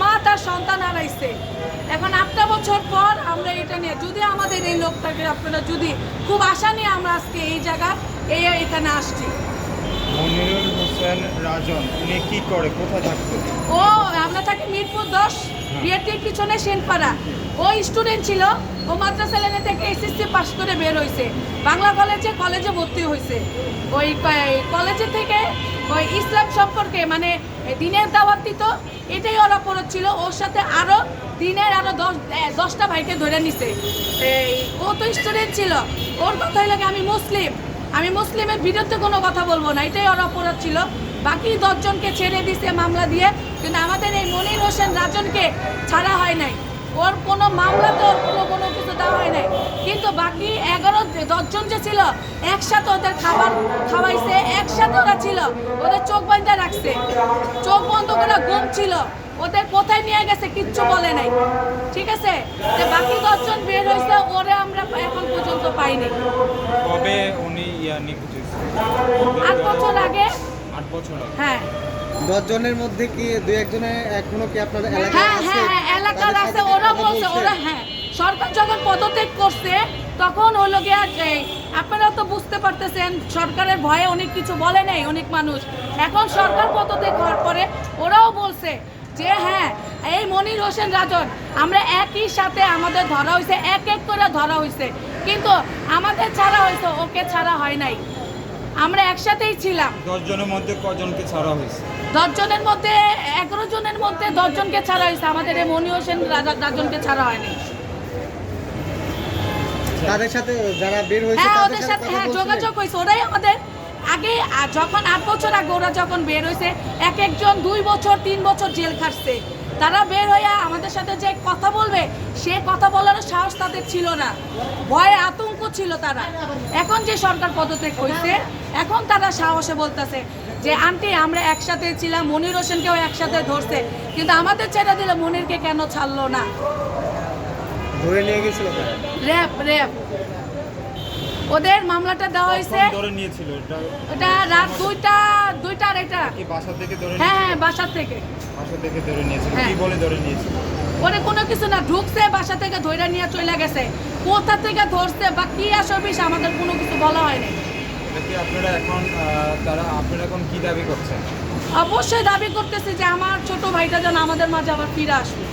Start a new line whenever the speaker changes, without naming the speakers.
মা তার সন্তান হারাইছে। এখন আটটা বছর পর আমরা এটা নিয়ে যদি আমাদের এই লোকটাকে আপনারা যদি খুব আশা নিয়ে আমরা আজকে এই জায়গা এই এখানে আসছি।
মনিরুল হোসেন রাজন উনি কি করে? কোথায় থাকতো
ও আমরা থাকি মিরপুর দশ বিয়েটির পিছনে সেনপাড়া ও স্টুডেন্ট ছিল ও মাদ্রাসা লাইনে থেকে এসএসসি পাস করে বের হয়েছে বাংলা কলেজে কলেজে ভর্তি হয়েছে ওই কলেজে থেকে ইসলাম সম্পর্কে মানে দিনের দাওয়াত দিত এটাই ওর অপরাধ ছিল। ওর সাথে আরও দিনের আরও দশ দশটা ভাইকে ধরে নিছে। ও তো স্টুডেন্ট ছিল। ওর কথা কি, আমি মুসলিম। আমি মুসলিমের বিরুদ্ধে কোনো কথা বলব না এটাই ওর অপরাধ ছিল। বাকি দশজনকে ছেড়ে দিছে মামলা দিয়ে কিন্তু আমাদের এই মনির হোসেন রাজনকে ছাড়া হয় নাই। ওর কোনো মামলাতে ওর কোনো কোনো কিছু দেওয়া হয় নাই। কিন্তু বাকি এগারো দশজন যে ছিল একসাথে ওদের খাবার খাওয়াইছে একসাথে ওরা ছিল। ওদের চোখ বন্ধ রাখছে। চোখ বন্ধ করে ঘুম ছিল। ওদের কোথায় নিয়ে গেছে কিচ্ছু বলে নাই। ঠিক আছে? যে বাকি দশজন বের হয়েছে ওরে আমরা এখন পর্যন্ত পাইনি।
কবে উনি ইয়া
আট বছর আগে?
আট বছর
হ্যাঁ।
দশ জনের মধ্যে কি দুই একজনে এখনও কি আপনাদের
হ্যাঁ হ্যাঁ হ্যাঁ এলাকার আছে ওরা বলছে ওরা হ্যাঁ সরকার যখন পদত্যাগ করছে তখন হলো গিয়া আপনারা তো বুঝতে পারতেছেন সরকারের ভয়ে অনেক কিছু বলে নাই অনেক মানুষ। এখন সরকার পদত্যাগ হওয়ার পরে ওরাও বলছে যে হ্যাঁ এই মনির হোসেন রাজন আমরা একই সাথে আমাদের ধরা হয়েছে এক এক করে ধরা হয়েছে কিন্তু আমাদের ছাড়া হয়েছে ওকে ছাড়া হয় নাই। আমরা একসাথেই ছিলাম।
দশ জনের মধ্যে কজনকে ছাড়া হয়েছে?
দশ জনের মধ্যে এগারো জনের মধ্যে দশ জনকে ছাড়া হয়েছে। আমাদের এই মনি হোসেন রাজা- রাজনকে ছাড়া হয়নি।
তাদের সাথে যারা বের হয়েছে
হ্যাঁ ওদের
সাথে
হ্যাঁ যোগাযোগ হয়েছে। ওরাই আমাদের আগে যখন আট বছর আগে ওরা যখন বের হয়েছে এক একজন দুই বছর তিন বছর জেল খাটছে। তারা বের হইয়া আমাদের সাথে যে কথা বলবে সে কথা বলার সাহস তাদের ছিল না। ভয়ে আতঙ্ক ছিল তারা। এখন যে সরকার পদত্যাগ করছে এখন তারা সাহসে বলতেছে যে আন্টি আমরা একসাথে ছিলাম মনির হোসেনকেও একসাথে ধরছে কিন্তু আমাদের ছেড়ে দিলে মনিরকে কেন ছাড়লো না?
ধরে নিয়ে গেছিল
র্যাপ র্যাপ ওদের মামলাটা দেওয়া হয়েছে
কখন ধরে নিয়েছিল? এটা
ওটা রাত দুইটা দুইটা আড়াইটা
কি বাসা থেকে ধরে
হ্যাঁ হ্যাঁ বাসা থেকে।
বাসা থেকে ধরে নিয়েছিল?
হ্যাঁ।
কি বলে ধরে নিয়েছিল?
ওরে কোনো কিছু না ঢুকছে বাসা থেকে ধইরা নিয়ে চলে গেছে। কোথা থেকে ধরছে বা কি আসবিস আমাদের কোনো কিছু বলা হয়নি।
আপনারা এখন তারা আপনারা এখন কি দাবি করছেন?
অবশ্যই দাবি করতেছি যে আমার ছোট ভাইটা যেন আমাদের মাঝে আবার ফিরে আসবে।